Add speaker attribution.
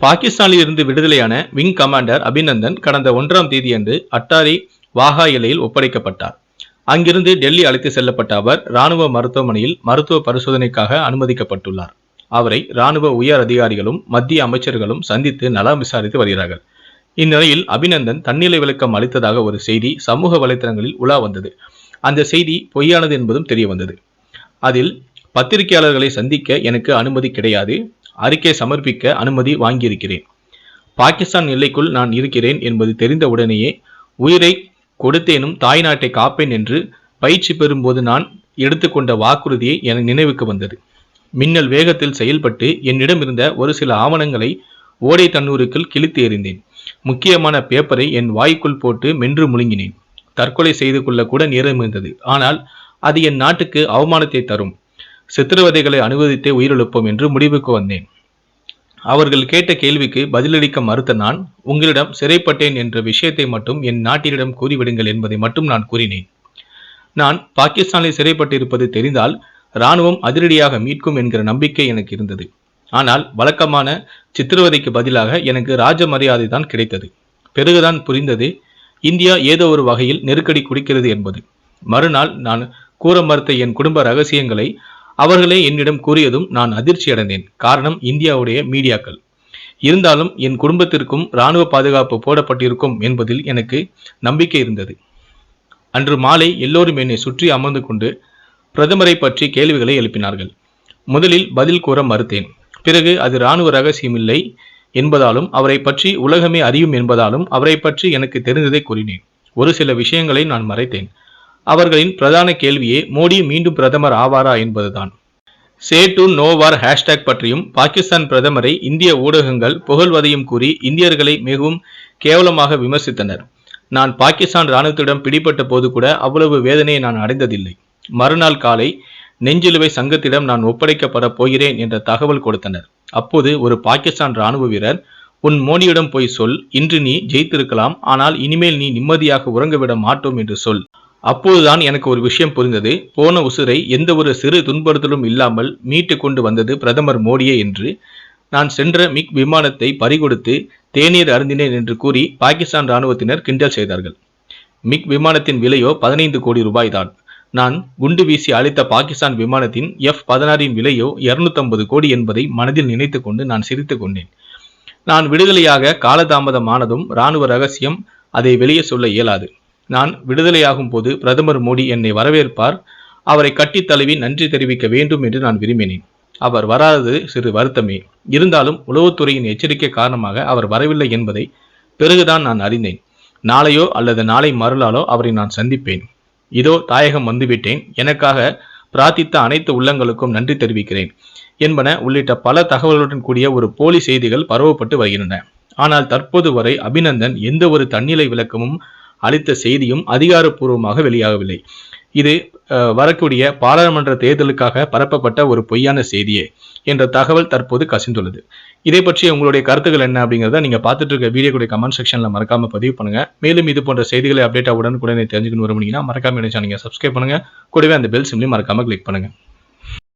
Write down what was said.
Speaker 1: பாகிஸ்தானில் இருந்து விடுதலையான wing commander Abhinandan கடந்த ஒன்றாம் தேதியன்று அட்டாரி வாகா எல்லையில் ஒப்படைக்கப்பட்டார். அங்கிருந்து டெல்லி அழைத்து செல்லப்பட்ட அவர் ராணுவ மருத்துவமனையில் மருத்துவ பரிசோதனைக்காக அனுமதிக்கப்பட்டுள்ளார். அவரை ராணுவ உயர் அதிகாரிகளும் மத்திய அமைச்சர்களும் சந்தித்து நலம் விசாரித்து வருகிறார்கள். இந்நிலையில் அபிநந்தன் தன்னிலை விளக்கம் அளித்ததாக ஒரு செய்தி சமூக வலைத்தளங்களில் உலா வந்தது. அந்த செய்தி பொய்யானது என்பதும் தெரிய வந்தது. அதில் பத்திரிகையாளர்களை சந்திக்க எனக்கு அனுமதி கிடையாது. அறிக்கை சமர்ப்பிக்க அனுமதி வாங்கியிருக்கிறேன். பாகிஸ்தான் எல்லைக்குள் நான் இருக்கிறேன் என்பது தெரிந்த உடனேயே உயிரை கொடுத்தேனும் தாய் நாட்டை காப்பேன் என்று பயிற்சி பெறும்போது நான் எடுத்துக்கொண்ட வாக்குறுதியை என நினைவுக்கு வந்தது. மின்னல் வேகத்தில் செயல்பட்டு என்னிடம் இருந்த ஒரு சில ஆவணங்களை ஓடை தண்ணூருக்குள் கிழித்து எறிந்தேன். முக்கியமான பேப்பரை என் வாய்க்குள் போட்டு மென்று முழுங்கினேன். தற்கொலை செய்து கொள்ள கூட நேரம் இருந்தது. ஆனால் அது என் நாட்டுக்கு அவமானத்தை தரும். சித்திரவதைகளை அனுமதித்தே உயிரிழப்போம் என்று முடிவுக்கு வந்தேன். அவர்கள் கேட்ட கேள்விக்கு பதிலளிக்க மறுத்த நான் உங்களிடம் சிறைப்பட்டேன் என்ற விஷயத்தை மட்டும் என் நாட்டினிடம் கூறிவிடுங்கள் என்பதை மட்டும் நான் கூறினேன். நான் பாகிஸ்தானில் சிறைப்பட்டிருப்பது தெரிந்தால் இராணுவம் அதிரடியாக மீட்கும் என்கிற நம்பிக்கை எனக்கு இருந்தது. ஆனால் வழக்கமான சித்திரவதைக்கு பதிலாக எனக்கு ராஜ மரியாதை தான் கிடைத்தது. பிறகுதான் புரிந்தது இந்தியா ஏதோ ஒரு வகையில் நெருக்கடி குடிக்கிறது என்பது. மறுநாள் நான் கூற மறுத்த என் குடும்ப ரகசியங்களை அவர்களே என்னிடம் கூறியதும் நான் அதிர்ச்சி அடைந்தேன். காரணம் இந்தியாவுடைய மீடியாக்கள். இருந்தாலும் என் குடும்பத்திற்கும் இராணுவ பாதுகாப்பு போடப்பட்டிருக்கும் என்பதில் எனக்கு நம்பிக்கை இருந்தது. அன்று மாலை எல்லோரும் என்னை சுற்றி அமர்ந்து கொண்டு பிரதமரை பற்றி கேள்விகளை எழுப்பினார்கள். முதலில் பதில் கூற மறுத்தேன். பிறகு அது இராணுவ ரகசியமில்லை என்பதாலும் அவரை பற்றி உலகமே அறியும் என்பதாலும் அவரை பற்றி எனக்கு தெரிந்ததை கூறினேன். ஒரு சில விஷயங்களை நான் மறைத்தேன். அவர்களின் பிரதான கேள்வியே மோடி மீண்டும் பிரதமர் ஆவாரா என்பதுதான். சே டு நோவார் ஹேஷ்டேக் பற்றியும் பாகிஸ்தான் பிரதமரை இந்திய ஊடகங்கள் புகழ்வதையும் கூறி இந்தியர்களை மிகவும் கேவலமாக விமர்சித்தனர். நான் பாகிஸ்தான் இராணுவத்திடம் பிடிபட்ட போது கூட அவ்வளவு வேதனையை நான் அடைந்ததில்லை. மறுநாள் காலை நெஞ்சிலுவை சங்கத்திடம் நான் ஒப்படைக்கப்பட போகிறேன் என்ற தகவல் கொடுத்தனர். அப்போது ஒரு பாகிஸ்தான் ராணுவ வீரர் உன் மோடியிடம் போய் சொல் இன்று நீ ஜெயித்திருக்கலாம் ஆனால் இனிமேல் நீ நிம்மதியாக உறங்கவிட மாட்டோம் என்று சொல். அப்போதுதான் எனக்கு ஒரு விஷயம் புரிந்தது. போன உசுரை எந்த ஒரு சிறு துன்புறுத்தலும் இல்லாமல் மீட்டு கொண்டு வந்தது பிரதமர் மோடியே என்று. நான் சென்ற மிக் விமானத்தை பறிகொடுத்து தேநீர் அருந்தினேன் என்று கூறி பாகிஸ்தான் ராணுவத்தினர் கிண்டல் செய்தார்கள். மிக் விமானத்தின் விலையோ பதினைந்து கோடி ரூபாய் தான் நான் குண்டு வீசி அழித்த பாகிஸ்தான் விமானத்தின் எஃப் பதினாறின் விலையோ இருநூத்தம்பது கோடி என்பதை மனதில் நினைத்து கொண்டு நான் சிரித்து கொண்டேன். நான் விடுதலையாக காலதாமதமானதும் இராணுவ ரகசியம் அதை வெளியே சொல்ல இயலாது. நான் விடுதலையாகும் போது பிரதமர் மோடி என்னை வரவேற்பார். அவரை கட்டி தழுவி நன்றி தெரிவிக்க வேண்டும் என்று நான் விரும்பினேன். அவர் வராதது சிறு வருத்தமே. இருந்தாலும் உளவுத்துறையின் எச்சரிக்கை காரணமாக அவர் வரவில்லை என்பதை பிறகுதான் நான் அறிந்தேன். நாளையோ அல்லது நாளை மறுநாளோ அவரை நான் சந்திப்பேன். இதோ தாயகம் வந்துவிட்டேன். எனக்காக பிரார்த்தித்த அனைத்து உள்ளங்களுக்கும் நன்றி தெரிவிக்கிறேன் என்பன உள்ளிட்ட பல தகவல்களுடன் கூடிய ஒரு போலி செய்திகள் பரவப்பட்டு வருகின்றன. ஆனால் தற்போது வரை அபிநந்தன் எந்த ஒரு தன்னிலை விளக்கமும் அளித்த செய்தியும் அதிகாரப்பூர்வமாக வெளியாகவில்லை. இது வரக்கூடிய பாராளுமன்ற தேர்தலுக்காக பரப்பப்பட்ட ஒரு பொய்யான செய்தியே என்ற தகவல் தற்போது கசிந்துள்ளது. இதை பற்றி உங்களுடைய கருத்துக்கள் என்ன அப்படிங்கிறத நீங்கள் பார்த்துட்டு இருக்க வீடியோ கமெண்ட் செக்ஷனில் மறக்காம பதிவு பண்ணுங்க. மேலும் இது போன்ற செய்திகளை அப்டேட் உடனுக்குடனே தெரிஞ்சுக்கணும் விரும்புனீங்கன்னா மறக்காம நினைச்சா நீங்கள் சப்ஸ்கிரைப் பண்ணுங்க. கூடவே அந்த பெல் சிம்லையும் மறக்காம கிளிக் பண்ணுங்க.